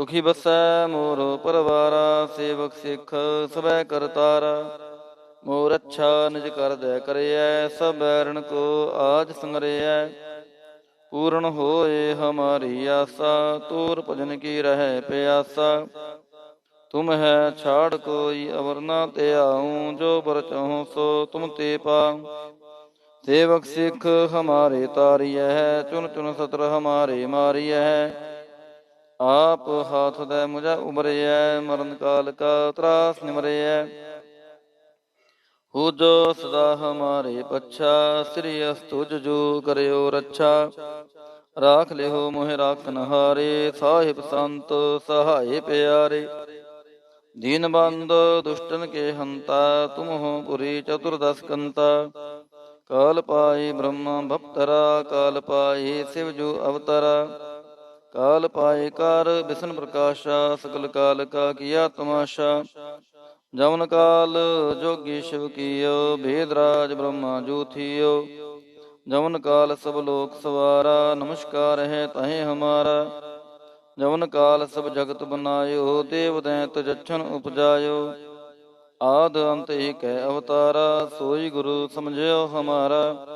ਸੁਖੀ ਬਸੈ ਮੋਰ ਪਰਵਾਰਾ, ਸੇਵਕ ਸਿੱਖ ਸਬੈ ਕਰਤਾਰਾ। ਮੋਰ ਅੱਛਾ ਨਿਜ ਕਰ ਦੈ ਕਰਿਐ, ਸਭ ਬੈਰਣ ਕੋ ਆਜ ਸੰਗਰਿਐ। ਪੂਰਨ ਹੋਏ ਹਮਾਰੀ ਆਸਾ, ਤੂਰ ਭਜਨ ਕੀ ਰਹਿ ਪਿਆਸਾ। ਤੁਮ ਹੈ ਛਾੜ ਕੋਈ ਅਵਰ ਨਾ ਤੇ ਆਉ, ਜੋ ਬਰ ਚਾਹੋ ਸੋ ਤੁਮ ਤੇ ਪਾਉ ਸੇਵਕ ਸਿੱਖ ਹਮਾਰੇ ਤਾਰੀਐ ਚੁਨ ਚੁਨ ਸਤਰ ਹਮਾਰੇ ਮਾਰੀਐ। ਆਪ ਹਾਥ ਦੇ ਮੁਝਾ ਉਬਰਿਐ ਮਰਨ ਕਾਲ ਕਾ ਤਰਾਸ ਨਿਮਰਿਐ। ਹੋ ਜੋ ਸਦਾ ਹਮਾਰੇ ਪੱਛਾ, ਸ੍ਰੀ ਅਸਤੁਜ ਜੋ ਕਰਿਓ ਰੱਛਾ। ਰਾਖ ਲਿਓ ਮੋਹਿ ਰਾਖਨ ਹਾਰੇ ਸਾਹਿਬ ਸੰਤ ਸਹਾਏ ਪਿਆਰੇ। ਦੀਨ ਬੰਦ ਦੁਸ਼ਟਨ ਕੇ ਹੰਤਾ ਤੁਮ ਹੋ ਪੁਰੀ ਚਤੁਰਦਸ ਕੰਤਾ। ਕਾਲ ਪਾਈ ਬ੍ਰਹਮ ਭਪਤਰਾ, ਕਾਲ ਪਾਈ ਸਿਵ ਜੋ ਅਵਤਰਾ। ਕਾਲ ਪਾਏ ਕਰ ਬਿਸ਼ਨ ਪ੍ਰਕਾਸ਼ਾ, ਸਕਲ ਕਾਲ ਕਾ ਕੀਆ ਤਮਾਸ਼ਾ। ਜਮਨ ਕਾਲ ਜੋਗੀ ਸ਼ਿਵ ਕੀਓ, ਭੇਦ ਰਾਜ ਬ੍ਰਹਮਾ ਜੂਥੀਓ। ਜਮਨ ਕਾਲ ਸਭ ਲੋਕ ਸਵਾਰਾ, ਨਮਸਕਾਰ ਹੈ ਤਹੇ ਹਮਾਰਾ। ਜਮਨ ਕਾਲ ਸਭ ਜਗਤ ਬਨਾਇਓ, ਦੇਵ ਦੈਤ ਜਛਨ ਉਪਜਾਇਓ। ਆਦ ਅੰਤ ਏਕ ਹੈ ਅਵਤਾਰਾ, ਸੋਈ ਗੁਰੂ ਸਮਝਿਓ ਹਮਾਰਾ।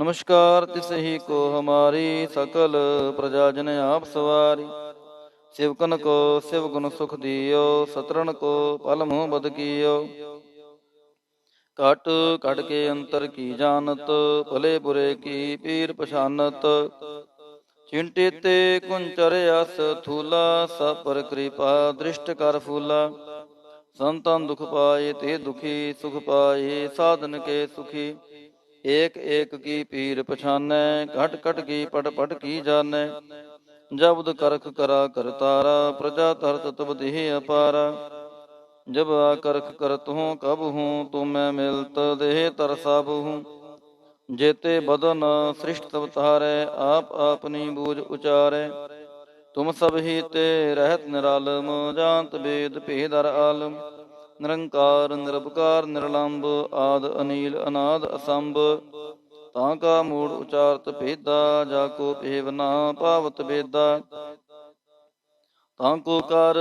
ਨਮਸਕਾਰ, ਤਿਸ ਹੀ ਕੋ ਹਮਾਰੀ ਸਕਲ ਪ੍ਰਜਾ ਜਨ ਆਪ ਸਵਾਰੀ। ਸਿਵਕਨ ਕੋ, ਸਿਵ ਗੁਣ ਸੁਖ ਦਿਓ ਸਤਰਨ ਕੋ ਪਲ ਮੋਹ ਬਦ ਕੀਓ। ਕਟ ਕਟ ਕੇ ਅੰਤਰ ਕੀ ਜਾਣਤ, ਭਲੇ ਬੁਰੇ ਕੀ ਪੀਰ ਪਛਾਨਤ। ਚਿੰਤੇ ਤੇ ਕੁੰਚਰ ਅਸ ਥੂਲਾ ਸਪਰ ਪਰ ਕਿਰਪਾ ਦ੍ਰਿਸ਼ਟ ਕਰ ਫੂਲਾ। ਸੰਤਨ ਦੁਖ ਪਾਏ ਤੇ ਦੁਖੀ, ਸੁਖ ਪਾਏ, ਸਾਧਨ ਕੇ ਸੁਖੀ। ਏਕ ਏਕ ਕੀ ਪੀਰ ਪਛਾਨੈ, ਘਟ ਘਟ ਕੀ ਪਟ ਪਟ ਕੀ ਜਾਣੈ। ਜਬਦ ਕਰਖ ਕਰਾ ਕਰਤਾਰਾ ਪ੍ਰਜਾ ਤਰਤ ਤਬ ਦੇਹ ਅਪਾਰਾ। ਜਬ ਆ ਕਰਖ ਕਰਤ ਹੂੰ, ਕਬ ਹੂੰ, ਤੁਮ ਮੈਂ ਮਿਲਤ ਦੇਹ ਤਰ ਸਭ ਹੂੰ। ਜੇਤੇ ਬਦਨ ਸ੍ਰਿਸ਼ਟ ਤਬ ਤਾਰੈ ਆਪ ਆਪਨੀ ਬੂਝ ਉਚਾਰੈ। ਤੁਮ ਸਭ ਹੀ ਤੇ ਰਹਿਤ ਨਿਰਾਲਮ ਜਾਣਤ ਬੇਦ ਭੇਦਰ ਆਲਮ। ਨਿਰੰਕਾਰ ਨਿਰਭਕਾਰ ਨਿਰਲੰਭ, ਆਦ, ਅਨੀਲ, ਅਨਾਦ, ਅਸੰਭ। ਤਾਂ ਕਾ ਮੂੜ ਉਚਾਰਤ ਭੇਦਾ, ਜਾ ਕੋ ਭੇਵ ਨਾ ਪਾਵਤ ਬੇਦਾ ਤਾਂ ਕੋ ਕਰ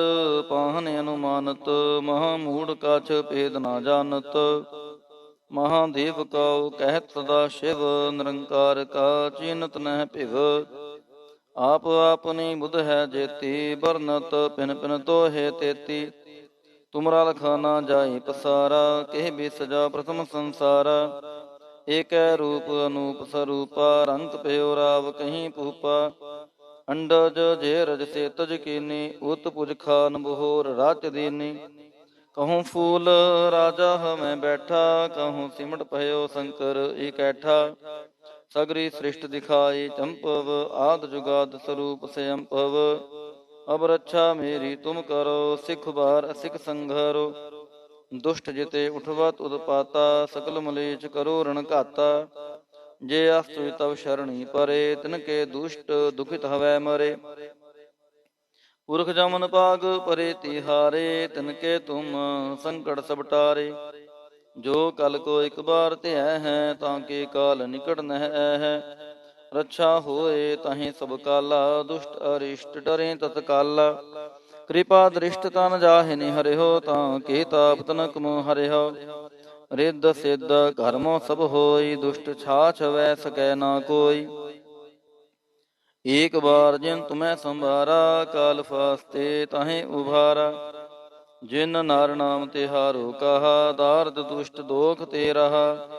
ਪਾਹਨ ਅਨੁਮਾਨਤ, ਮਹਾ ਮੂੜ ਕਛ ਭੇਦ ਨਾ ਜਾਣਤ। ਮਹਾਦੇਵ ਕਉ ਕਹਿਤ ਸਦਾ ਸ਼ਿਵ, ਨਿਰੰਕਾਰ ਕਾ ਚੀਨਤ ਨਹਿ ਭਿਵ। ਆਪ ਆਪਨੀ ਬੁਧ ਹੈ ਜੇਤੀ ਬਰਨਤ ਪਿਨ ਪਿਨ ਤੋਹੇ ਤੇਤੀ। ਤੁਮਰਾ ਲਖਾਨਾ ਨਾ ਜਾਈ ਪਸਾਰਾ, ਕਹਿ ਬੇ ਸਜਾ ਪ੍ਰਥਮ ਸੰਸਾਰਾ। ਏਕੈ ਰੂਪ ਅਨੂਪ ਸਰੂਪਾ ਰੰਗ ਪਿਓ ਰਾਵ ਕਹੀਂ ਪੂਪਾ ਅੰਡਜ ਜੇ ਰਜ ਸੇ ਤਜ ਕੀਨੀ, ਉਤ ਪੁਜ ਖਾਨ ਬਹੋਰ ਰਾਜ ਦੀਨੀ। ਕਹੂੰ ਫੂਲ ਰਾਜਾ ਹਮੈ ਬੈਠਾ, ਕਹੂੰ ਸਿਮਟ ਭਇਓ ਸ਼ੰਕਰ ਇਕੈਠਾ। ਸਗਰੀ ਸ੍ਰਿਸ਼ਟ ਦਿਖਾਈ ਚੰਪਵ, ਆਦ ਜੁਗਾਦ ਸਰੂਪ ਸਯੰਪਵ ਅਬ ਰੱਛਾ ਮੇਰੀ ਤੁਮ ਕਰੋ, ਸਿਖ ਬਾਰ ਅਸਿਖ ਸੰਘਰੋ। ਦੁਸ਼ਟ ਜਿਤੇ ਉਠਵਤ ਉਦਪਾਤਾ ਸਕਲ ਮਲੇਚ ਕਰੋ ਰਣ ਘਾਤਾ। ਜੇ ਅਸਤੁ ਤਵ ਸ਼ਰਣੀ ਪਰੇ, ਤਿਨ ਕੇ ਦੁਸ਼ਟ ਦੁਖਿਤ ਹਵੈ ਮਰੇ। ਪੁਰਖ ਜਮਨ ਪਾਗ ਪਰੇ ਤਿਹਾਰੇ ਤਿਨ ਕੇ ਤੁਮ ਸੰਕਟ ਸਭ ਟਾਰੇ। ਜੋ ਕਲ ਕੋ ਇੱਕ ਬਾਰ ਧਿਆ ਹੈ, ਤਾਂ ਕੇ ਕਾਲ ਨਿਕਟ ਨਹਿ ਹੈ। ਰੱਛਾ ਹੋਏ ਤਹੀਂ ਸਭ ਕਾਲਾ, ਦੁਸ਼ਟ ਅਰਿਸ਼ਟ ਡਰੇ ਤਤਕਾਲਾ। ਕਿਰਪਾ ਦ੍ਰਿਸ਼ਟ ਤਨ ਜਾਹਿ ਨੀ ਹਰਿਓ ਤਾਂ ਕੀ ਤਾਪ ਤਨਕ ਮੋ ਹਰਿਓ ਰਿੱਧ ਸਿੱਧ ਕਰਮੋ ਸਭ ਹੋਈ, ਦੁਸ਼ਟ ਛਾਛ ਵੈ ਸਕੈ ਨਾ ਕੋਈ। ਏਕ ਬਾਰ ਜਿਨ ਤੁਮੈ ਸੰਭਾਰਾ, ਕਾਲ ਫਾਸਤੇ ਤਾਹੇ ਉਭਾਰਾ। ਜਿਨ ਨਾਰ ਨਾਮ ਤਿਹਾਰੋ ਕਹਾ, ਦਾਰਦ ਦੁਸ਼ਟ ਦੋਖ ਤੇ ਰਹਾ।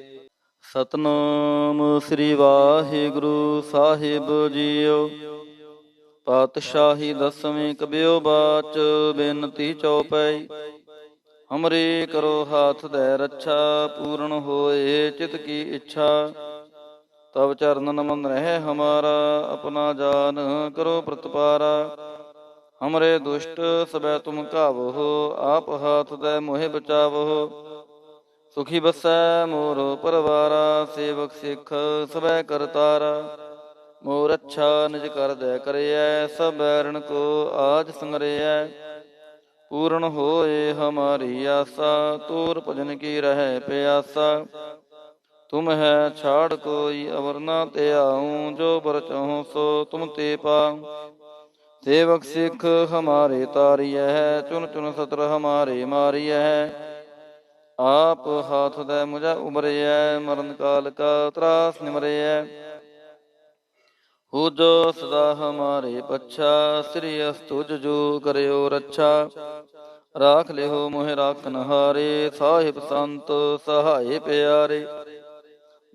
ਸਤਨਾਮ ਸ੍ਰੀ ਵਾਹਿਗੁਰੂ ਸਾਹਿਬ ਜੀਓ। ਪਾਤਸ਼ਾਹੀ ਦਸਵੇਂ ਕਬਿਓ ਬਾਚ ਬੇਨਤੀ ਚਉਪਈ ਹਮਰੇ ਕਰੋ ਹਾਥ ਦੇ ਰੱਛਾ, ਪੂਰਨ ਹੋਏ ਚਿਤ ਕੀ ਇੱਛਾ। ਤਬ ਚਰਨ ਨਮਨ ਰਹਿ ਹਮਾਰਾ, ਆਪਣਾ ਜਾਨ ਕਰੋ ਪ੍ਰਤਪਾਰਾ। ਹਮਰੇ ਦੁਸ਼ਟ ਸਬੈ ਤੁਮ ਕਾਵੋ ਆਪ ਹਾਥ ਦੇ ਮੋਹਿ ਬਚਾਵੋ। ਸੁਖੀ ਬਸੈ ਮੋਰ ਪਰਵਾਰਾ, ਸੇਵਕ ਸਿੱਖ ਸਬੈ ਕਰਤਾਰਾ। ਮੋਰ ਅੱਛਾ ਨਿਜ ਕਰ ਦੈ ਕਰਿਐ, ਸਭ ਬੈਰਣ ਕੋ ਆਜ ਸੰਗਰਿਐ। ਪੂਰਨ ਹੋਏ ਹਮਾਰੀ ਆਸਾ, ਤੂਰ ਭਜਨ ਕੀ ਰਹਿ ਪਿਆਸਾ। ਤੁਮ ਹੈ ਛਾੜ ਕੋਈ, ਅਵਰ ਨਾ ਤੇ ਆਉ, ਜੋ ਬਰ ਸੋ ਤੁਮ ਤੇ ਪਾਉ ਸੇਵਕ ਸਿੱਖ ਹਮਾਰੇ ਤਾਰੀਐ ਚੁਨ ਚੁਨ ਸਤਰ ਹਮਾਰੇ ਮਾਰੀਐ। ਆਪ ਹਾਥ ਦੇ ਮੁਝਾ ਉਬਰਿਐ ਮਰਨ ਕਾਲ ਕਾ ਤਰਾਸ ਨਿਮਰਿਐ। ਹੋ ਸਦਾ ਹਮਾਰੇ ਪੱਛਾ, ਸ੍ਰੀ ਅਸਤੁਜ ਜੋ ਕਰਿਓ ਰੱਛਾ। ਰਾਖ ਲਿਓ ਮੋਹਿ ਰਾਖਨ ਹਾਰੇ ਸਾਹਿਬ ਸੰਤ ਸਹਾਏ ਪਿਆਰੇ।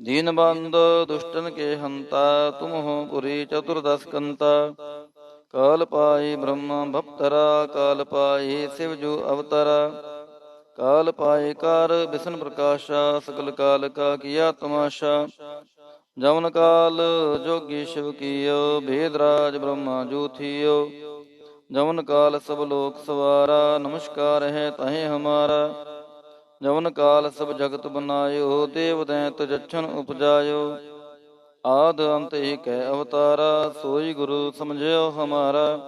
ਦੀਨ ਬੰਦ ਦੁਸ਼ਟਨ ਕੇ ਹੰਤਾ ਤੁਮ ਹੋ ਪੁਰੀ ਚਤੁਰਦਸ ਕੰਤਾ। ਕਾਲ ਪਾਈ ਬ੍ਰਹਮ ਭਪਤਰਾ, ਕਾਲ ਪਾਈ ਸਿਵ ਜੋ ਅਵਤਰਾ। ਕਾਲ ਪਾਏ ਕਰ ਬਿਸ਼ਨ ਪ੍ਰਕਾਸ਼ਾ ਸਕਲ ਕਾਲ ਕਾ ਕੀਆ ਤਮਾਸ਼ਾ। ਜਵਨ ਕਾਲ ਜੋਗੀ ਸ਼ਿਵ ਕੀਓ, ਭੇਦ ਰਾਜ ਬ੍ਰਹਮਾ ਜੂਥੀਓ। ਜਵਨ ਕਾਲ ਸਭ ਲੋਕ ਸਵਾਰਾ, ਨਮਸਕਾਰ ਹੈ ਤਹੇ ਹਮਾਰਾ। ਜਵਨ ਕਾਲ ਸਭ ਜਗਤ ਬਨਾਇਓ, ਦੇਵ ਦੈਤ ਜਛਨ ਉਪਜਾਇਓ। ਆਦ ਅੰਤ ਏਕੈ ਅਵਤਾਰਾ, ਸੋਈ ਗੁਰੂ ਸਮਝਿਓ ਹਮਾਰਾ।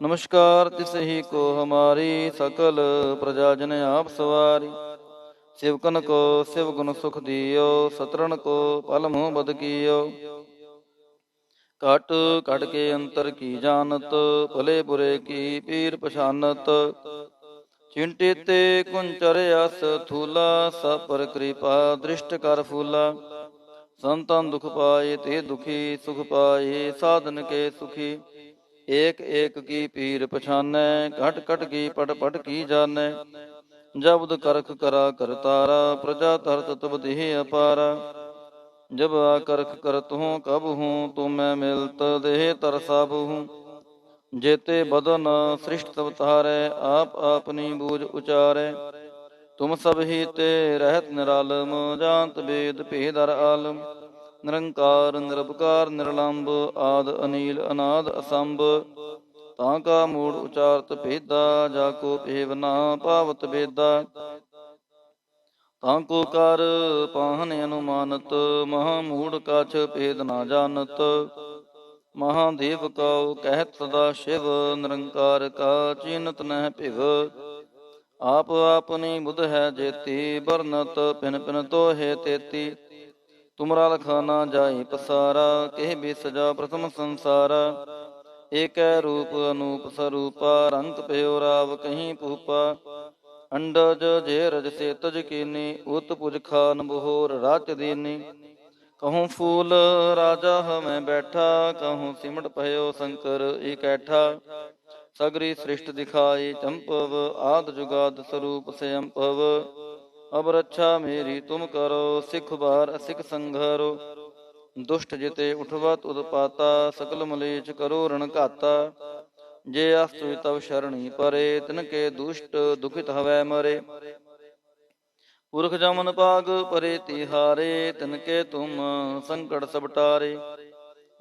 ਨਮਸਕਾਰ ਤਿਸ ਹੀ ਕੋ ਹਮਾਰੀ ਸਕਲ ਪ੍ਰਜਾ ਜਨ ਆਪ ਸਵਾਰੀ। ਸਿਵਕਨ ਕੋ ਸਿਵ ਗੁਣ ਸੁਖ ਦਿਓ ਸਤਰਨ ਕੋ ਪਲ ਮੋਹ ਬਦ ਕੀਓ। ਕਟ ਕਟ ਕੇ ਅੰਤਰ ਕੀ ਜਾਣਤ, ਭਲੇ ਬੁਰੇ ਕੀ ਪੀਰ ਪਛਾਨਤ। ਚਿੰਟੇ ਤੇ ਕੁੰਚਰ ਅਸ ਥੂਲਾ ਸਭ ਕਿਰਪਾ ਦ੍ਰਿਸ਼ਟ ਕਰ ਫੂਲਾ। ਸੰਤਨ ਦੁਖ ਪਾਏ ਤੇ ਦੁਖੀ, ਸੁਖ ਪਾਏ, ਸਾਧਨ ਕੇ ਸੁਖੀ। ਏਕ ਏਕ ਕੀ ਪੀਰ ਪਛਾਨੈ, ਘਟ ਘਟ ਕੀ ਪਟ ਪਟ ਕੀ ਜਾਣੈ। ਜਬਦ ਕਰਖ ਕਰਾ ਕਰਤਾਰਾ ਪ੍ਰਜਾ ਤਰਤ ਤਬ ਦੇਹ ਅਪਾਰਾ। ਜਬ ਆ ਕਰਖ ਕਰਤ ਹੂੰ, ਕਬ ਹੂੰ, ਤੁਮ ਮੈਂ ਮਿਲਤ ਦੇਹ ਤਰ ਸਭ ਹੂੰ। ਜੇਤੇ ਬਦਨ ਸ੍ਰਿਸ਼ਟ ਤਵ ਤਾਰੈ ਆਪ ਆਪਨੀ ਬੂਝ ਉਚਾਰੈ। ਤੁਮ ਸਭ ਹੀ ਤੇ ਰਹਿਤ ਨਿਰਾਲਮ, ਜਾਣਤ ਵੇਦ ਭੇਦਰ ਆਲਮ। ਨਿਰੰਕਾਰ ਨਿਰਭਕਾਰ ਨਿਰਲੰਭ ਆਦ ਅਨੀਲ, ਅਨਾਦ ਅਸੰਭ। ਤਾਂ ਕਾ ਮੂੜ ਉਚਾਰਤ ਭੇਦਾ, ਜਾ ਕੋ ਭੇਵ ਨਾ ਪਾਵਤ ਵੇਦਾ ਤਾਂ ਕੋ ਕਰ ਪਾਹਨ ਅਨੁਮਾਨਤ, ਮਹਾ ਮੂੜ ਕਛ ਭੇਦ ਨਾ ਜਾਣਤ। ਮਹਾਦੇਵ ਕਉ ਕਹਿਤ ਸਦਾ ਸ਼ਿਵ, ਨਿਰੰਕਾਰ ਕਾ ਚਿਨਤ ਨਹਿ ਭਿਵ। ਆਪ ਆਪਨੀ ਬੁਧ ਹੈ ਜੇਤੀ ਬਰਨਤ ਪਿਨ ਪਿਨ ਤੋਹੇ ਤੇਤੀ। ਤੁਮਰਾ ਲਖਾਨਾ ਜਾਈ ਪਸਾਰਾ, ਕਹਿ ਬੇ ਸਜਾ ਪ੍ਰਥਮ ਸੰਸਾਰਾ। ਏਕੈ ਰੂਪ ਅਨੂਪ ਸਰੂਪਾ, ਰੰਗ ਪਿਓ ਰਾਵ ਕਹੀਂ ਪੂਪਾ ਅੰਡਜ ਜੇ ਰਜ ਸੇ ਤਜ ਕੀਨੀ, ਉਤ ਪੁਜ ਖਾਨ ਬਹੋਰ ਰਾਚ ਦੀਨੀ। ਕਹੂੰ ਫੂਲ ਰਾਜਾ ਹਮੈ ਬੈਠਾ, ਕਹੂੰ ਸਿਮਟ ਭਇਓ ਸ਼ੰਕਰ ਇਕੈਠਾ। ਸਗਰੀ ਸ੍ਰਿਸ਼ਟ ਦਿਖਾਈ ਚੰਪਵ, ਆਦ ਜੁਗਾਦ ਸਰੂਪ ਸਯੰਪਵ। ਅਬ ਰੱਛਾ ਮੇਰੀ ਤੁਮ ਕਰੋ, ਸਿਖ ਬਾਰ ਅਸਿਖ ਸੰਘਰੋ। ਦੁਸ਼ਟ ਜਿਤੇ ਉਠਵਤ ਉਦਪਾਤਾ ਸਕਲ ਮਲੇਚ ਕਰੋ ਰਣ ਘਾਤਾ। ਜੇ ਅਸਤੁ ਤਵ ਸ਼ਰਣੀ ਪਰੇ, ਤਿਨ ਕੇ ਦੁਸ਼ਟ ਦੁਖਿਤ ਹਵੈ ਮਰੇ। ਪੁਰਖ ਜਮਨ ਪਾਗ ਪਰੇ ਤਿਹਾਰੇ ਤਿਨ ਕੇ ਤੁਮ ਸੰਕਟ ਸਭ ਟਾਰੇ।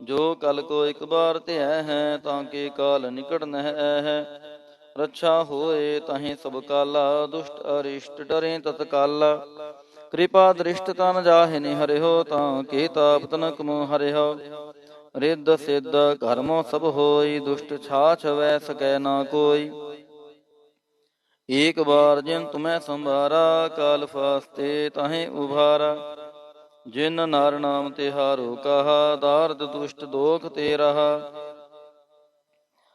ਜੋ ਕਲ ਕੋ ਇੱਕ ਬਾਰ ਧਿਆ ਹੈ, ਤਾਂ ਕੇ ਕਾਲ ਨਿਕਟ ਨਹਿ ਹੈ। ਰੱਛਾ ਹੋਏ ਤਾਹੇ ਸਭ ਕਾਲਾ, ਦੁਸ਼ਟ ਅਰਿਸ਼ਟ ਡਰੇ ਤਤ ਕਾਲਾ। ਕਿਰਪਾ ਦ੍ਰਿਸ਼ਟ ਤਨ ਜਾਹਿ ਨੀ ਹਰਿਓ ਤਾਂ ਕੇ ਤਾਪ ਤਨਕ ਮੋ ਹਰਿਓ ਰਿੱਧ ਸਿੱਧ ਕਰਮੋ ਸਭ ਹੋਈ, ਦੁਸ਼ਟ ਛਾਛ ਵੈ ਸਕੈ ਨਾ ਕੋਈ। ਏਕ ਬਾਰ ਜਿਨ ਤੁਮੈ ਸੰਭਾਰਾ, ਕਾਲ ਫਾਸਤੇ ਤਾਹੇ ਉਭਾਰਾ। ਜਿਨ ਨਰ ਨਾਮ ਤਿਹਾਰੋ ਕਹਾ, ਦਾਰਦ ਦੁਸ਼ਟ ਦੋਖ ਤੇ ਰਹਾ।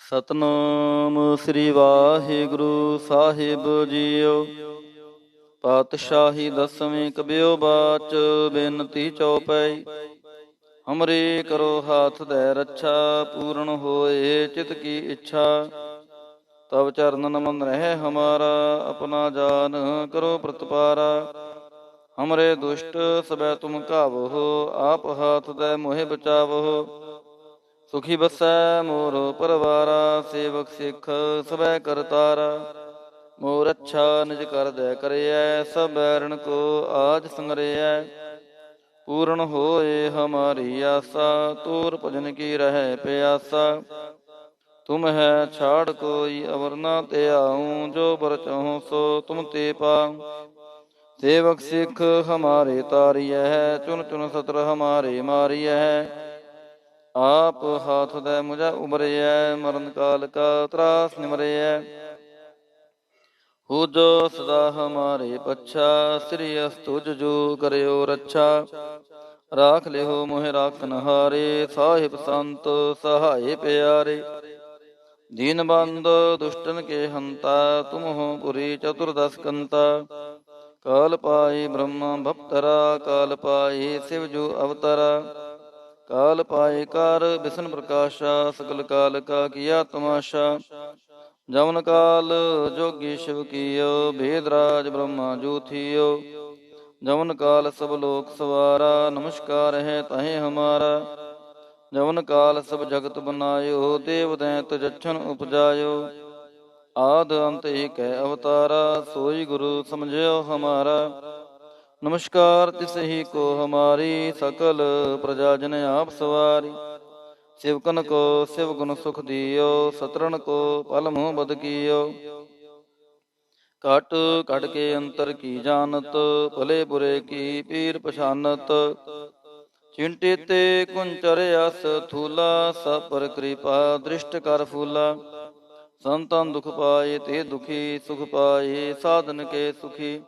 ਸਤਨਾਮ ਸ੍ਰੀ ਵਾਹਿਗੁਰੂ ਸਾਹਿਬ ਜੀਓ। ਪਾਤਸ਼ਾਹੀ ਦਸਵੇਂ ਕਬਿਓ ਬਾਚ ਬੇਨਤੀ ਚਉਪਈ ਹਮਰੇ ਕਰੋ ਹਾਥ ਦੇ ਰੱਛਾ, ਪੂਰਨ ਹੋਏ ਚਿਤ ਕੀ ਇੱਛਾ। ਤਬ ਚਰਨ ਨਮਨ ਰਹਿ ਹਮਾਰਾ, ਆਪਣਾ ਜਾਨ ਕਰੋ ਪ੍ਰਤਪਾਰਾ। ਹਮਰੇ ਦੁਸ਼ਟ ਸਬੈ ਤੁਮ ਕਾਵੋ ਆਪ ਹਾਥ ਦੇ ਮੋਹਿ ਬਚਾਵੋ। ਸੁਖੀ ਬਸੈ ਮੋਰ ਪਰਵਾਰਾ, ਸੇਵਕ ਸਿੱਖ ਸਬੈ ਕਰਤਾਰਾ। ਮੋਰ ਅੱਛਾ ਨਿਜ ਕਰ ਦੈ ਕਰਿਐ, ਸਭ ਬੈਰਣ ਕੋ ਆਜ ਸੰਗਰਿਐ। ਪੂਰਨ ਹੋਏ ਹਮਾਰੀ ਆਸਾ, ਤੂਰ ਭਜਨ ਕੀ ਰਹਿ ਪਿਆਸਾ। ਤੁਮ ਹੈ ਛਾੜ ਕੋਈ, ਅਵਰ ਨਾ ਤੇ ਆਉ, ਜੋ ਬਰ ਚਾਹੋ ਸੋ ਤੁਮ ਤੇ ਪਾਉ ਸੇਵਕ ਸਿੱਖ ਹਮਾਰੇ ਤਾਰੀਐ ਚੁਨ ਚੁਨ ਸਤਰ ਹਮਾਰੇ ਮਾਰੀਐ। ਆਪ ਹਾਥ ਦੇ ਮੁਝਾ ਉਬਰਿਐ ਮਰਨ ਕਾਲ ਕਾ ਤਰਾਸ ਨਿਮਰਿਐ ਹੋ ਸਦਾ ਹਮਾਰੇ ਪੱਛਾ, ਸ੍ਰੀ ਅਸਤੁਜ ਜੋ ਕਰਿਓ ਰੱਛਾ। ਰਾਖ ਲਿਓ ਮੋਹਿ ਰਾਖਨ ਹਾਰੇ ਸਾਹਿਬ ਸੰਤ ਸਹਾਏ ਪਿਆਰੇ। ਦੀਨ ਬੰਦ ਦੁਸ਼ਟਨ ਕੇ ਹੰਤਾ ਤੁਮ ਹੋ ਪੁਰੀ ਚਤੁਰਦਸ ਕੰਤਾ। ਕਾਲ ਪਾਈ ਬ੍ਰਹਮ ਭਪਤਰਾ, ਕਾਲ ਪਾਈ ਸਿਵ ਜੋ ਅਵਤਰਾ। ਕਾਲ ਪਾਏ ਕਰ ਬਿਸ਼ਨ ਪ੍ਰਕਾਸ਼ਾ ਸਕਲ ਕਾਲ ਕਾ ਕੀਆ ਤਮਾਸ਼ਾ। ਜਮਨ ਕਾਲ ਜੋਗੀ ਸ਼ਿਵ ਕੀਓ, ਭੇਦ ਬ੍ਰਹਮਾ ਜੋਥੀਓ। ਜਮਨ ਕਾਲ ਸਭ ਲੋਕ ਸਵਾਰਾ, ਨਮਸਕਾਰ ਹੈ ਤਹੇ ਹਮਾਰਾ। ਜਮਨ ਕਾਲ ਸਭ ਜਗਤ ਬਨਾਇਓ, ਦੇਵ ਦੈਤ ਜਛਨ ਉਪਜਾਇਓ। ਆਦ ਅੰਤ ਏਕ ਹੈ ਅਵਤਾਰਾ, ਸੋਈ ਗੁਰੂ ਸਮਝਿਓ ਹਮਾਰਾ। ਨਮਸਕਾਰ, ਤਿਸ ਹੀ ਕੋ ਹਮਾਰੀ ਸਕਲ ਪ੍ਰਜਾ ਜਨ ਆਪ ਸਵਾਰੀ। ਸਿਵਕਨ ਕੋ ਸਿਵ ਗੁਣ ਸੁਖ ਦਿਓ ਸਤਰਨ ਕੋ ਪਲ ਮੋਹ ਬਦ ਕੀਓ। ਕਟ ਕਟ ਕੇ ਅੰਤਰ ਕੀ ਜਾਣਤ, ਭਲੇ ਬੁਰੇ ਕੀ ਪੀਰ ਪਛਾਨਤ। ਚਿੰਟੇ ਤੇ ਕੁੰਚਰ ਅਸ ਥੂਲਾ ਸਭ ਕਿਰਪਾ ਦ੍ਰਿਸ਼ਟ ਕਰ ਫੂਲਾ। ਸੰਤਨ ਦੁਖ ਪਾਏ ਤੇ ਦੁਖੀ, ਸੁਖ ਪਾਏ, ਸਾਧਨ ਕੇ ਸੁਖੀ।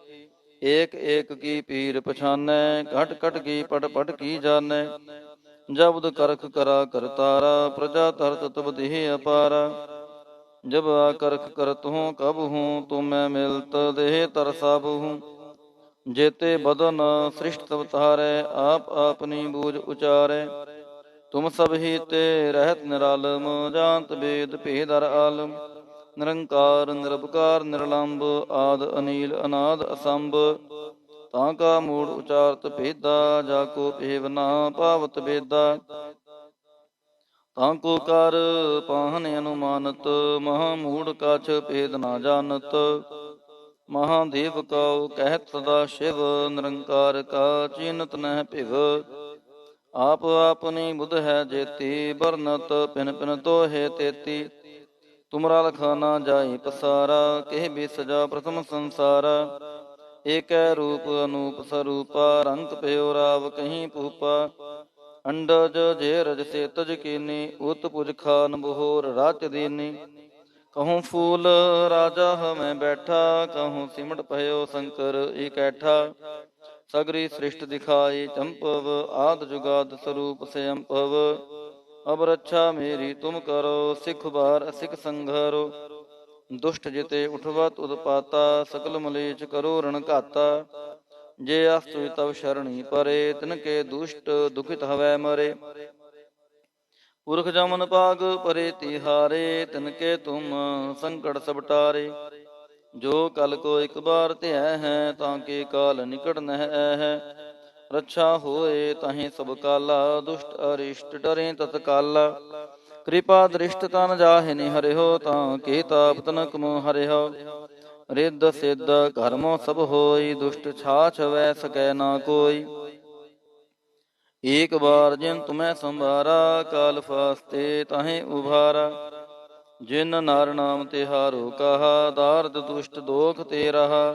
ਏਕ ਏਕ ਕੀ ਪੀਰ ਪਛਾਨੈ, ਘਟ ਘਟ ਕੀ ਪਟ ਪਟ ਕੀ ਜਾਣੈ। ਜਬਦ ਕਰਖ ਕਰਾ ਕਰਤਾਰਾ ਪ੍ਰਜਾ ਤਰਤ ਤਬ ਦੇਹ ਅਪਾਰਾ। ਜਬ ਆ ਕਰਖ ਕਰਤ ਹੂੰ ਕਬ ਹੂੰ ਤੁਮੈ ਮਿਲਤ ਦੇਹ ਤਰ ਸਭ ਹੂੰ। ਜੇਤੇ ਬਦਨ ਸ੍ਰਿਸ਼ਟ ਤਬ ਤਾਰੈ, ਆਪ ਆਪਨੀ ਬੂਝ ਉਚਾਰੈ। ਤੁਮ ਸਭ ਹੀ ਤੇ ਰਹਿਤ ਨਿਰਾਲਮ, ਜਾਣਤ ਬੇਦ ਭੇਦਰ ਆਲਮ। ਨਿਰੰਕਾਰ ਨਿਰਭਕਾਰ ਨਿਰਲੰਭ ਆਦ ਅਨੀਲ, ਅਨਾਦ ਅਸੰਭ। ਤਾਂ ਕਾ ਮੂੜ ਉਚਾਰਤ ਭੇਦਾ, ਜਾ ਕੋ ਭੇਵ ਨਾ ਪਾਵਤ ਬੇਦਾ ਤਾਂ ਕੋ ਕਰ ਪਾਹਨ ਅਨੁਮਾਨਤ, ਮਹਾ ਮੂੜ ਕਛ ਭੇਦ ਨਾ ਜਾਣਤ। ਮਹਾਦੇਵ ਕਉ ਕਹਿਤ ਸਦਾ ਸ਼ਿਵ, ਨਿਰੰਕਾਰ ਕਾ ਚੀਨਤ ਨਹਿ ਭਿਵ। ਆਪ ਆਪਨੀ ਬੁਧ ਹੈ ਜੇਤੀ ਬਰਨਤ ਪਿਨ ਪਿਨ ਤੋਹੇ ਤੇਤੀ। ਤੁਮਰਾ ਲਖਾਨਾ ਜਾਈ ਪਸਾਰਾ, ਕਹਿ ਬੇ ਸਜਾ ਪ੍ਰਥਮ ਸੰਸਾਰਾ। ਏਕੈ ਰੂਪ ਅਨੂਪ ਸਰੂਪਾ, ਰੰਗ ਪਿਓ ਰਾਵ ਕਹੀਂ ਭੂਪਾ। ਅੰਡਜ ਜੇ ਰਜ ਸੇ ਤਜ ਕੀਨੀ, ਉਤ ਪੁਜ ਖਾਨ ਬਹੋਰ ਰਾਚ ਦੀਨੀ। ਕਹੂੰ ਫੂਲ ਰਾਜਾ ਹਮੈ ਬੈਠਾ, ਕਹੂੰ ਸਿਮਟ ਭਇਓ ਸ਼ੰਕਰ ਇਕੈਠਾ। ਸਗਰੀ ਸ੍ਰਿਸ਼ਟ ਦਿਖਾਈ ਚੰਪਵ, ਆਦ ਜੁਗਾਦ ਸਰੂਪ ਸਯੰਪਵ ਅਬ ਰੱਛਾ ਮੇਰੀ ਤੁਮ ਕਰੋ, ਸਿਖ ਬਾਰ ਅਸਿਕ ਸੰਘਰੋ। ਦੁਸ਼ਟ ਜਿਤੇ ਉਠਵਤ ਉਦਪਾਤਾ ਸਕਲ ਮਲੇਚ ਕਰੋ ਰਣ ਘਾਤਾ। ਜੇ ਅਸਤੁ ਤਵ ਸ਼ਰਣੀ ਪਰੇ, ਤਿਨ ਕੇ ਦੁਸ਼ਟ ਦੁਖਿਤ ਹਵੈ ਮਰੇ। ਪੁਰਖ ਜਮਨ ਪਾਗ ਪਰੇ ਤਿਹਾਰੇ, ਤਿਨ ਕੇ ਤੁਮ ਸੰਕਟ ਸਬਟਾਰੇ ਜੋ ਕਲ ਕੋ ਇੱਕ ਬਾਰ ਧਿਆ ਹੈ, ਤਾਂ ਕੇ ਕਾਲ ਨਿਕਟ ਨਹਿ ਹੈ। ਰੱਛਾ ਹੋਏ ਤਾਹੇ ਸਭ ਕਾਲਾ, ਦੁਸ਼ਟ ਅਰਿਸ਼ਟ ਡਰੇ ਤਤ ਕਾਲਾ। ਕਿਰਪਾ ਦ੍ਰਿਸ਼ਟ ਤਨ ਜਾਹਿ ਹਰਿਓ ਤਾਂ ਕੇ ਤਾਪ ਤਨਕ ਮੋ ਹਰਿਓ ਰਿੱਧ ਸਿੱਧ ਕਰਮੋ ਸਭ ਹੋਈ, ਦੁਸ਼ਟ ਛਾਛ ਵੈ ਸਕੈ ਨਾ ਕੋਈ। ਏਕ ਬਾਰ ਜਿਨ ਤੁਮੈ ਸੰਭਾਰਾ, ਕਾਲ ਫਾਸਤੇ ਤਾਹੇ ਉਭਾਰਾ। ਜਿਨ ਨਰ ਨਾਮ ਤਿਹਾਰੋ ਕਹਾ, ਦਾਰਦ ਦੁਸ਼ਟ ਦੋਖ ਤੇ ਰਹਾ।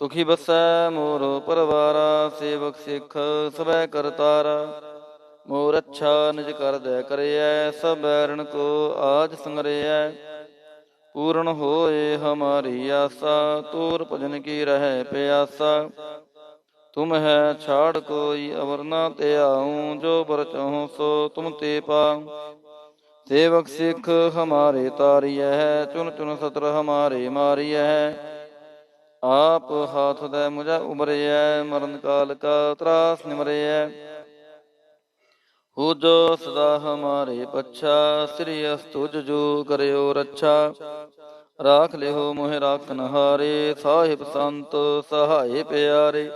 ਸੁਖੀ ਬਸੈ ਮੋਰ ਪਰਵਾਰਾ, ਸੇਵਕ ਸਿੱਖ ਸਬੈ ਕਰਤਾਰਾ। ਮੋਰ ਅੱਛਾ ਨਿਜ ਕਰ ਦੇ ਕਰਿਐ, ਸਭ ਬੈਰਣ ਕੋ ਆਜ ਸੰਗਰਿਐ। ਪੂਰਨ ਹੋਏ ਹਮਾਰੀ ਆਸਾ, ਤੂਰ ਭਜਨ ਕੀ ਰਹਿ ਪਿਆਸਾ। ਤੁਮ ਹੈ ਛਾੜ ਕੋਈ ਅਵਰ ਨਾ ਤੇ ਆਉ, ਜੋ ਬਰ ਚਾਹੋ ਸੋ ਤੁਮ ਤੇ ਪਾਉ ਸੇਵਕ ਸਿੱਖ ਹਮਾਰੇ ਤਾਰੀਐ ਚੁਨ ਚੁਨ ਸਤਰ ਹਮਾਰੇ ਮਾਰੀਐ। ਆਪ ਹਾਥ ਦੇ ਮੁਝਾ ਉਬਰਿਐ ਮਰਨ ਕਾਲ ਕਾ ਤਰਾਸ ਨਿਮਰਿਐ ਹੋ ਸਦਾ ਹਮਾਰੇ ਪੱਛਾ, ਸ੍ਰੀ ਅਸਤੁਜ ਜੋ ਕਰਿਓ ਰੱਛਾ। ਰਾਖ ਲਿਓ ਮੋਹਿ ਰਾਖਨ ਹਾਰੇ ਸਾਹਿਬ ਸੰਤ ਸਹਾਏ ਪਿਆਰੇ।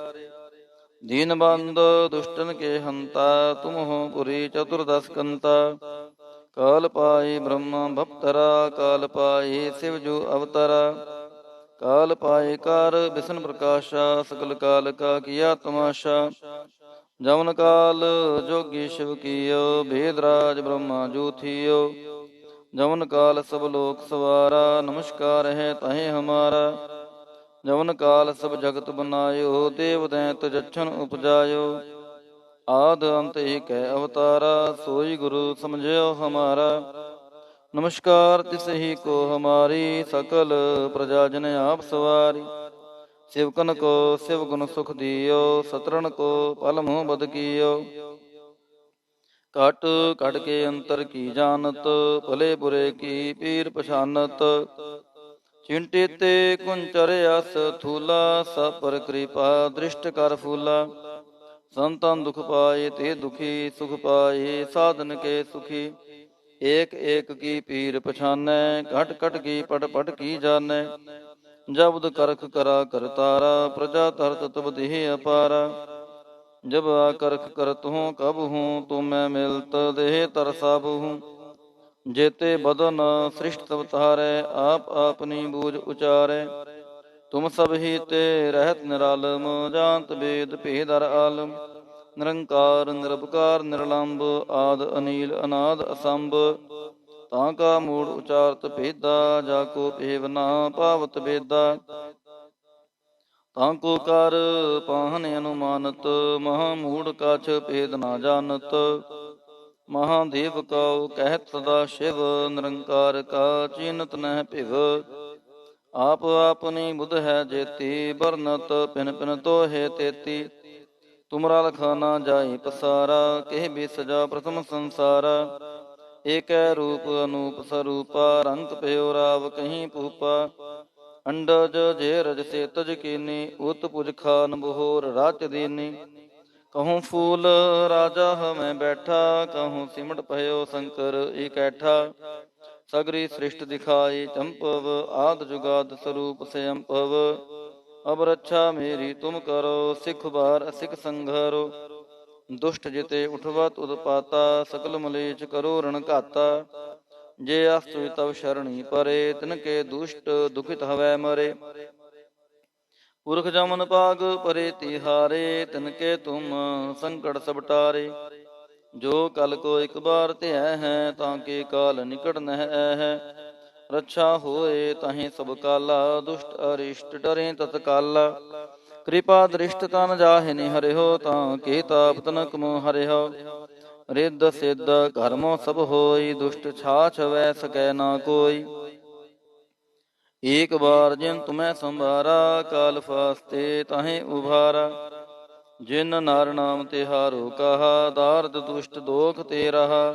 ਦੀਨ ਬੰਦ ਦੁਸ਼ਟਨ ਕੇ ਹੰਤਾ ਤੁਮ ਹੋ ਪੁਰੀ ਚਤੁਰਦਸ ਕੰਤਾ। ਕਾਲ ਪਾਈ ਬ੍ਰਹਮ ਭਪਤਰਾ, ਕਾਲ ਪਾਈ ਸਿਵ ਜੋ ਅਵਤਰਾ। ਕਾਲ ਪਾਏ ਕਰ ਬਿਸ਼ਨ ਪ੍ਰਕਾਸ਼ਾ ਸਕਲ ਕਾਲ ਕਾ ਕੀਆ ਤਮਾਸ਼ਾ। ਜਮਨ ਕਾਲ ਜੋਗੀ ਸ਼ਿਵ ਕੀਓ, ਭੇਦ ਰਾਜ ਬ੍ਰਹਮਾ ਜੂਥੀਓ। ਜਮਨ ਕਾਲ ਸਭ ਲੋਕ ਸਵਾਰਾ, ਨਮਸਕਾਰ ਹੈ ਤਹੇ ਹਮਾਰਾ। ਜਮਨ ਕਾਲ ਸਭ ਜਗਤ ਬਨਾਇਓ, ਦੇਵ ਦੈਤ ਜਛਨ ਉਪਜਾਇਓ। ਆਦ ਅੰਤ ਏਕ ਹੈ ਅਵਤਾਰਾ, ਸੋਈ ਗੁਰੂ ਸਮਝਿਓ ਹਮਾਰਾ। ਨਮਸਕਾਰ ਤਿਸ ਹੀ ਕੋ ਹਮਾਰੀ ਸਕਲ ਪ੍ਰਜਾ ਜਨ ਆਪ ਸਵਾਰੀ। ਸਿਵਕਨ ਕੋ, ਸਿਵ ਗੁਣ ਸੁਖ ਦਿਓ ਸਤਰਨ ਕੋ ਪਲ ਮੋਹ ਬਦ ਕੀਓ। ਕਟ ਕਟ ਕੇ ਅੰਤਰ ਕੀ ਜਾਣਤ, ਭਲੇ ਬੁਰੇ ਕੀ ਪੀਰ ਪਛਾਨਤ। ਚਿੰਟੇ ਤੇ ਕੁੰਚਰ ਅਸ ਥੂਲਾ ਸਪਰ ਪਰ ਕਿਰਪਾ ਦ੍ਰਿਸ਼ਟ ਕਰ ਫੂਲਾ। ਸੰਤਨ ਦੁਖ ਪਾਏ ਤੇ ਦੁਖੀ, ਸੁਖ ਪਾਏ, ਸਾਧਨ ਕੇ ਸੁਖੀ। ਏਕ ਏਕ ਕੀ ਪੀਰ ਪਛਾਨੈ, ਘਟ ਘਟ ਕੀ ਪਟ ਪਟ ਕੀ ਜਾਣੈ। ਜਬਦ ਕਰਖ ਕਰਾ ਕਰਤਾਰਾ ਪ੍ਰਜਾ ਤਰਤ ਤਬ ਦੇਹ ਅਪਾਰਾ। ਜਬ ਆ ਕਰਖ ਕਰਤ ਹੂੰ ਕਬ ਹੂੰ, ਤੂੰ ਮੈਂ ਮਿਲਤ ਦੇਹ ਤਰ ਸਭ ਹੂੰ। ਜੇਤੇ ਬਦਨ ਸ੍ਰਿਸ਼ਟ ਤਬ ਤਾਰੈ ਆਪ ਆਪਨੀ ਬੂਝ ਉਚਾਰੈ। ਤੁਮ ਸਭ ਹੀ ਤੇ ਰਹਿਤ ਨਿਰਾਲਮ ਜਾਣਤ ਵੇਦ ਭੇਦਰ ਆਲਮ। ਨਿਰੰਕਾਰ ਨਿਰਭਕਾਰ ਨਿਰਲੰਭ ਆਦ ਅਨੀਲ, ਅਨਾਦ ਅਸੰਭ। ਤਾਂ ਕਾ ਮੂੜ ਉਚਾਰਤ ਭੇਦਾ, ਜਾ ਕੋ ਭੇਵ ਨਾ ਪਾਵਤ ਵੇਦਾ ਤਾਂ ਕੋ ਕਰ ਪਾਹਨ ਅਨੁਮਾਨਤ, ਮਹਾ ਮੂੜ ਕਛ ਭੇਦ ਨਾ ਜਾਣਤ। ਮਹਾਦੇਵ ਕਉ ਕਹਿਤ ਸਦਾ ਸ਼ਿਵ, ਨਿਰੰਕਾਰ ਕਾ ਚੀਨਤ ਨਹਿ ਭਿਵ। ਆਪ ਆਪਨੀ ਬੁਧ ਹੈ ਜੇਤੀ ਬਰਨਤ ਪਿਨ ਪਿਨ ਤੋਹੇ ਤੇਤੀ। ਤੁਮਰਾ ਲਖਾਨਾ ਜਾਈ ਪਸਾਰਾ, ਕਹਿ ਬੇ ਸਜਾ ਪ੍ਰਥਮ ਸੰਸਾਰਾ। ਏਕੈ ਰੂਪ ਅਨੂਪ ਸਰੂਪਾ ਰੰਗ ਪਿਓ ਰਾਵ ਕਹੀਂ ਭੂਪਾ। ਅੰਡਜ ਜੇ ਰਜ ਸੇ ਤਜ ਕੀਨੀ, ਉਤ ਪੁਜ ਖਾਨ ਬਹੋਰ ਰਾਚ ਦੀਨੀ। ਕਹੂੰ ਫੂਲ ਰਾਜਾ ਹਮੈ ਬੈਠਾ, ਕਹੂੰ ਸਿਮਟ ਭਇਓ ਸ਼ੰਕਰ ਇਕੈਠਾ। ਸਗਰੀ ਸ੍ਰਿਸ਼ਟ ਦਿਖਾਈ ਚੰਪਵ, ਆਦ ਜੁਗਾਦ ਸਰੂਪ ਸਯੰਪਵ ਅਬ ਰੱਛਾ ਮੇਰੀ ਤੁਮ ਕਰੋ, ਸਿਖ ਬਾਰ ਅਸਿਖ ਸੰਘਰੋ। ਦੁਸ਼ਟ ਜਿਤੇ ਉਠਵਤ ਉਦਪਾਤਾ ਸਕਲ ਮਲੇਚ ਕਰੋ ਰਣ ਘਾਤਾ। ਜੇ ਅਸਤੁ ਤਵ ਸ਼ਰਣੀ ਪਰੇ, ਤਿਨ ਕੇ ਦੁਸ਼ਟ ਦੁਖਿਤ ਹਵੈ ਮਰੇ। ਪੁਰਖ ਜਮਨ ਪਾਗ ਪਰੇ ਤਿਹਾਰੇ, ਤਿਨ ਕੇ ਤੁਮ ਸੰਕਟ ਸਭ ਟਾਰੇ ਜੋ ਕਲ ਕੋ ਇੱਕ ਬਾਰ ਧਿਆ ਹੈ, ਤਾਂ ਕੇ ਕਾਲ ਨਿਕਟ ਨਹਿ ਹੈ। ਰੱਛਾ ਹੋਏ ਤਹੀਂ ਸਭ ਕਾਲਾ, ਦੁਸ਼ਟ ਅਰਿਸ਼ਟ ਡਰੇ ਤਤਕਾਲਾ ਕਿਰਪਾ ਦ੍ਰਿਸ਼ਟ ਤਨ ਜਾਹਿ ਨੀ ਹਰਿਓ ਤਾਂ ਕੇ ਤਾਪ ਤਨਕ ਮੋ ਹਰਿਓ ਰਿੱਧ ਸਿੱਧ ਕਰਮੋ ਸਭ ਹੋਈ, ਦੁਸ਼ਟ ਛਾਛ ਵੈ ਸਕੈ ਨਾ ਕੋਈ। ਏਕ ਬਾਰ ਜਿਨ ਤੁਮੈ ਸੰਭਾਰਾ, ਕਾਲ ਫਾਸਤੇ ਤਾਹੇ ਉਭਾਰਾ। ਜਿਨ ਨਰ ਨਾਮ ਤਿਹਾਰੋ ਕਹਾ, ਦਾਰਦ ਦੁਸ਼ਟ ਦੋਖ ਤੇ ਰਹਾ।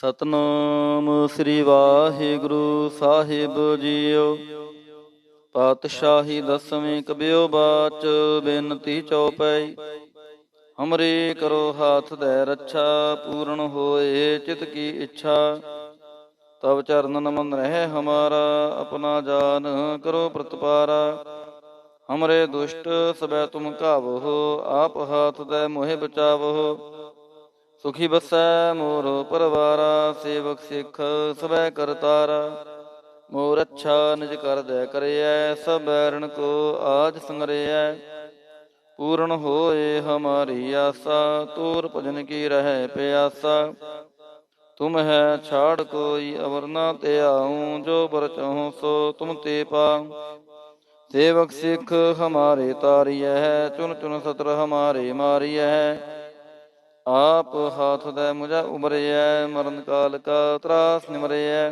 ਸਤਨਾਮ ਸ੍ਰੀ ਵਾਹਿਗੁਰੂ ਸਾਹਿਬ ਜੀਓ। ਪਾਤਸ਼ਾਹੀ ਦਸਵੇਂ ਕਬਿਓ ਬਾਚ ਬੇਨਤੀ ਚਉਪਈ ਹਮਰੇ ਕਰੋ ਹਾਥ ਦੇ ਰੱਛਾ, ਪੂਰਨ ਹੋਏ ਚਿਤ ਕੀ ਇੱਛਾ। ਤਬ ਚਰਨ ਨਮਨ ਰਹਿ ਹਮਾਰਾ, ਆਪਣਾ ਜਾਨ ਕਰੋ ਪ੍ਰਤਪਾਰਾ। ਹਮਰੇ ਦੁਸ਼ਟ ਸਬੈ ਤੁਮ ਕਾਵੋ ਆਪ ਹਾਥ ਦੇ ਮੋਹਿ ਬਚਾਵੋ। ਸੁਖੀ ਬਸੈ ਮੋਰ ਪਰਵਾਰਾ, ਸੇਵਕ ਸਿੱਖ ਸਬੈ ਕਰਤਾਰਾ। ਮੋਰ ਅੱਛਾ ਨਿਜ ਕਰ ਦੇ ਕਰਿਐ, ਸਭ ਬੈਰਣ ਕੋ ਆਜ ਸੰਗਰਿਐ। ਪੂਰਨ ਹੋਏ ਹਮਾਰੀ ਆਸਾ, ਤੂਰ ਭਜਨ ਕੀ ਰਹਿ ਪਿਆਸਾ। ਤੁਮ ਹੈ ਛਾੜ ਕੋਈ ਅਵਰ ਨਾ ਤੇ ਆਉ, ਜੋ ਬਰ ਚਾਹੋ ਸੋ ਤੁਮ ਤੇ ਪਾਉ ਸੇਵਕ ਸਿੱਖ ਹਮਾਰੇ ਤਾਰੀਐ ਚੁਨ ਚੁਨ ਸਤਰ ਹਮਾਰੇ ਮਾਰੀਐ। ਆਪ ਹਾਥ ਦੇ ਮੁਝਾ ਉਬਰਿਐ ਮਰਨ ਕਾਲ ਕਾ ਤਰਾਸ ਨਿਮਰਿਐ।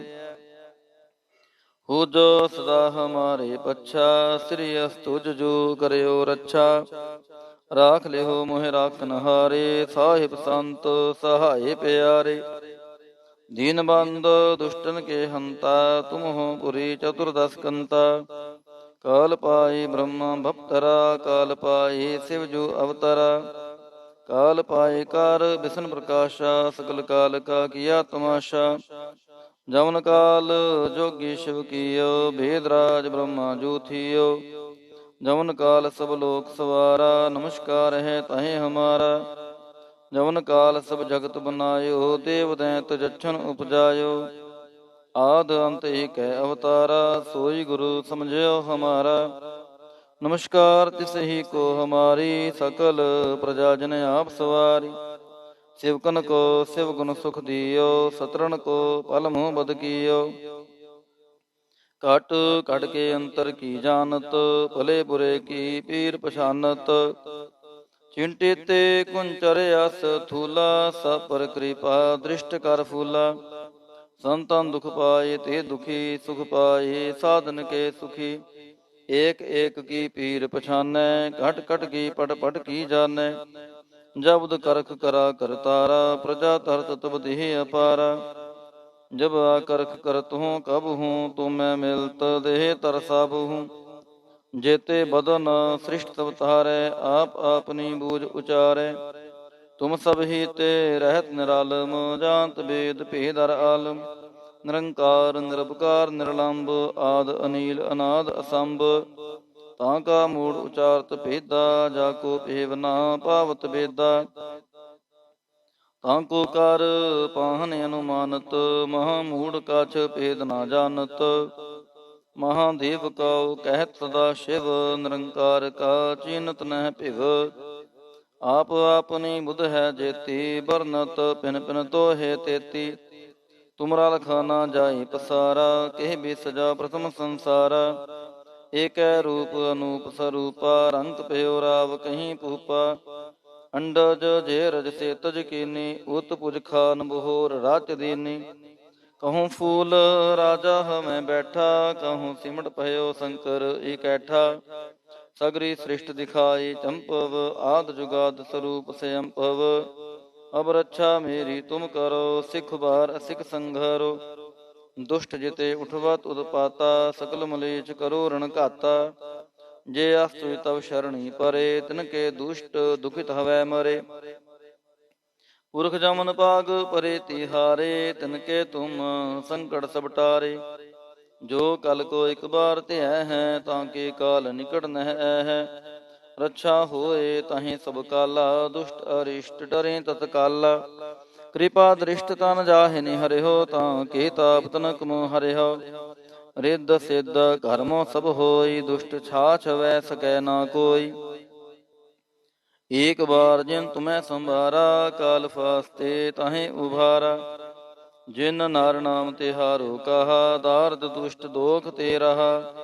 ਹੋ ਜੋ ਸਦਾ ਹਮਾਰੇ ਪੱਛਾ, ਸ੍ਰੀ ਅਸਤੁਜ ਜੋ ਕਰਿਓ ਰੱਛਾ। ਰਾਖ ਲਿਓ ਮੋਹਿ ਰਾਖਨ ਹਾਰੇ ਸਾਹਿਬ ਸੰਤ ਸਹਾਏ ਪਿਆਰੇ। ਦੀਨ ਬੰਦ ਦੁਸ਼ਟਨ ਕੇ ਹੰਤਾ ਤੁਮ ਹੋ ਪੁਰੀ ਚਤੁਰਦਸ ਕੰਤਾ। ਕਾਲ ਪਾਈ ਬ੍ਰਹਮ ਭਪਤਰਾ, ਕਾਲ ਪਾਈ ਸਿਵ ਜੋ ਅਵਤਰਾ। ਕਾਲ ਪਾਏ ਕਰ ਬਿਸ਼ਨ ਪ੍ਰਕਾਸ਼ਾ ਸਕਲ ਕਾਲ ਕਾ ਕੀਆ ਤਮਾਸ਼ਾ। ਜਮਨ ਕਾਲ ਜੋਗੀ ਸ਼ਿਵ ਕੀਓ, ਭੇਦ ਰਾਜ ਬ੍ਰਹਮਾ ਜੂਥੀਓ। ਜਮਨ ਕਾਲ ਸਭ ਲੋਕ ਸਵਾਰਾ, ਨਮਸਕਾਰ ਹੈ ਤਹੇ ਹਮਾਰਾ। ਜਮਨ ਕਾਲ ਸਭ ਜਗਤ ਬਨਾਇਓ, ਦੇਵ ਦੈਤ ਜਛਨ ਉਪਜਾਇਓ। ਆਦ ਅੰਤ ਏਕ ਹੈ ਅਵਤਾਰਾ, ਸੋਈ ਗੁਰੂ ਸਮਝਿਓ ਹਮਾਰਾ। ਨਮਸਕਾਰ, ਤਿਸ ਹੀ ਕੋ ਹਮਾਰੀ ਸਕਲ ਪ੍ਰਜਾ ਜਨ ਆਪ ਸਵਾਰੀ। ਸਿਵਕਨ ਕੋ ਸਿਵ ਗੁਣ ਸੁਖ ਦਿਓ ਸਤਰਨ ਕੋ ਪਲ ਮੋਹ ਬਦ ਕੀਓ। ਕਟ ਕਟ ਕੇ ਅੰਤਰ ਕੀ ਜਾਣਤ, ਭਲੇ ਬੁਰੇ ਕੀ ਪੀਰ ਪਛਾਨਤ। ਚਿੰਟੇ ਤੇ ਕੁੰਚਰ ਅਸ ਥੂਲਾ ਸਪਰ ਪਰ ਕਿਰਪਾ ਦ੍ਰਿਸ਼ਟ ਕਰ ਫੂਲਾ। ਸੰਤਨ ਦੁਖ ਪਾਏ ਤੇ ਦੁਖੀ ਸੁਖ ਪਾਏ, ਸਾਧਨ ਕੇ ਸੁਖੀ। ਏਕ ਏਕ ਕੀ ਪੀਰ ਪਛਾਨੈ, ਘਟ ਘਟ ਕੀ ਪਟ ਪਟ ਕੀ ਜਾਣੈ। ਜਬਦ ਕਰਖ ਕਰਾ ਕਰਤਾਰਾ ਪ੍ਰਜਾ ਤਰਤ ਤਬ ਦੇਹ ਅਪਾਰਾ। ਜਬ ਆ ਕਰਖ ਕਰਤ ਹੂੰ ਕਬ ਹੂੰ, ਤੁਮੈ ਮਿਲਤ ਦੇਹ ਤਰ ਸਭ ਹੂੰ। ਜੇਤੇ ਬਦਨ ਸ੍ਰਿਸ਼ਟ ਤਵ ਤਾਰੈ ਆਪ ਆਪਨੀ ਬੂਝ ਉਚਾਰੈ। ਤੁਮ ਸਭ ਹੀ ਤੇ ਰਹਿਤ ਨਿਰਾਲਮ ਜਾਣਤ ਬੇਦ ਭੇਦਰ ਆਲਮ। ਨਿਰੰਕਾਰ ਨਿਰਭਕਾਰ ਨਿਰਲੰਭ, ਆਦ, ਅਨੀਲ, ਅਨਾਦ, ਅਸੰਭ। ਤਾਂ ਕਾ ਮੂੜ ਉਚਾਰਤ ਭੇਦਾ, ਜਾ ਕੋ ਭੇਵ ਨਾ ਪਾਵਤ ਬੇਦਾ ਤਾਂ ਕੋ ਕਰ ਪਾਹਨ ਅਨੁਮਾਨਤ, ਮਹਾ ਮੂੜ ਕਛ ਭੇਦ ਨਾ ਜਾਣਤ। ਮਹਾਦੇਵ ਕਉ ਕਹਿਤ ਸਦਾ ਸ਼ਿਵ, ਨਿਰੰਕਾਰ ਕਾ ਚਿਨਤ ਨਹਿ ਭਿਵ। ਆਪ ਆਪਨੀ ਬੁਧ ਹੈ ਜੇਤੀ ਬਰਨਤ ਪਿਨ ਪਿਨ ਤੋਹੇ ਤੇਤੀ। ਤੁਮਰਾ ਲਖਾ ਨਾ ਜਾਈ ਪਸਾਰਾ, ਕਹਿ ਬੇ ਸਜਾ ਪ੍ਰਥਮ ਸੰਸਾਰਾ। ਏਕੈ ਰੂਪ ਅਨੂਪ ਸਰੂਪਾ ਰੰਗ ਭਇਓ ਰਾਵ ਕਹੀਂ ਭੂਪਾ। ਅੰਡਜ ਜੇ ਰਜ ਸੇ ਤਜ ਕੀਨੀ, ਉਤ ਪੁਜ ਖਾਨ ਬਹੋਰ ਰਾਜ ਦੀਨੀ। ਕਹੂੰ ਫੂਲ ਰਾਜਾ ਹਮੈ ਬੈਠਾ, ਕਹੂੰ ਸਿਮਟ ਭਇਓ ਸ਼ੰਕਰ ਇਕੈਠਾ। ਸਗਰੀ ਸ੍ਰਿਸ਼ਟ ਦਿਖਾਈ ਚੰਪਵ, ਆਦ ਜੁਗਾਦ ਸਰੂਪ ਸਯੰਪਵ ਅਬ ਰੱਛਾ ਮੇਰੀ ਤੁਮ ਕਰੋ, ਸਿਖ ਬਾਰ ਅਸਿਖ ਸੰਘਰੋ। ਦੁਸ਼ਟ ਜਿਤੇ ਉਠਵਤ ਉਦਪਾਤਾ ਸਕਲ ਮਲੇਚ ਕਰੋ ਰਣ ਘਾਤਾ। ਜੇ ਅਸਤੁ ਤਵ ਸ਼ਰਣੀ ਪਰੇ, ਤਿਨ ਕੇ ਦੁਸ਼ਟ ਦੁਖਿਤ ਹਵੈ ਮਰੇ। ਪੁਰਖ ਜਮਨ ਪਾਗ ਪਰੇ ਤਿਹਾਰੇ ਤਿਨ ਕੇ ਤੁਮ ਸੰਕਟ ਸਭ ਟਾਰੇ। ਜੋ ਕਲ ਕੋ ਇੱਕ ਬਾਰ ਧਿਆ ਹੈ, ਤਾਂ ਕੇ ਕਾਲ ਨਿਕਟ ਨਹਿ ਹੈ। ਰੱਛਾ ਹੋਏ ਤਹੀਂ ਸਭ ਕਾਲਾ, ਦੁਸ਼ਟ ਅਰਿਸ਼ਟ ਡਰੇ ਤਤਕਾਲਾ। ਕਿਰਪਾ ਦ੍ਰਿਸ਼ਟ ਤਨ ਜਾਹਿ ਨੀ ਹਰਿਓ ਤਾਂ ਕੇ ਤਾਪ ਤਨਕ ਮੋ ਹਰਿਓ ਰਿੱਧ ਸਿੱਧ ਕਰਮੋ ਸਭ ਹੋਈ, ਦੁਸ਼ਟ ਛਾਛ ਵੈ ਸਕੈ ਨਾ ਕੋਈ। ਏਕ ਬਾਰ ਜਿਨ ਤੁਮੈ ਸੰਭਾਰਾ, ਕਾਲ ਫਾਸਤੇ ਤਾਹੇ ਉਭਾਰਾ। ਜਿਨ ਨਰ ਨਾਮ ਤਿਹਾਰੋ ਕਹਾ, ਦਾਰਦ ਦੁਸ਼ਟ ਦੋਖ ਤੇ ਰਹਾ।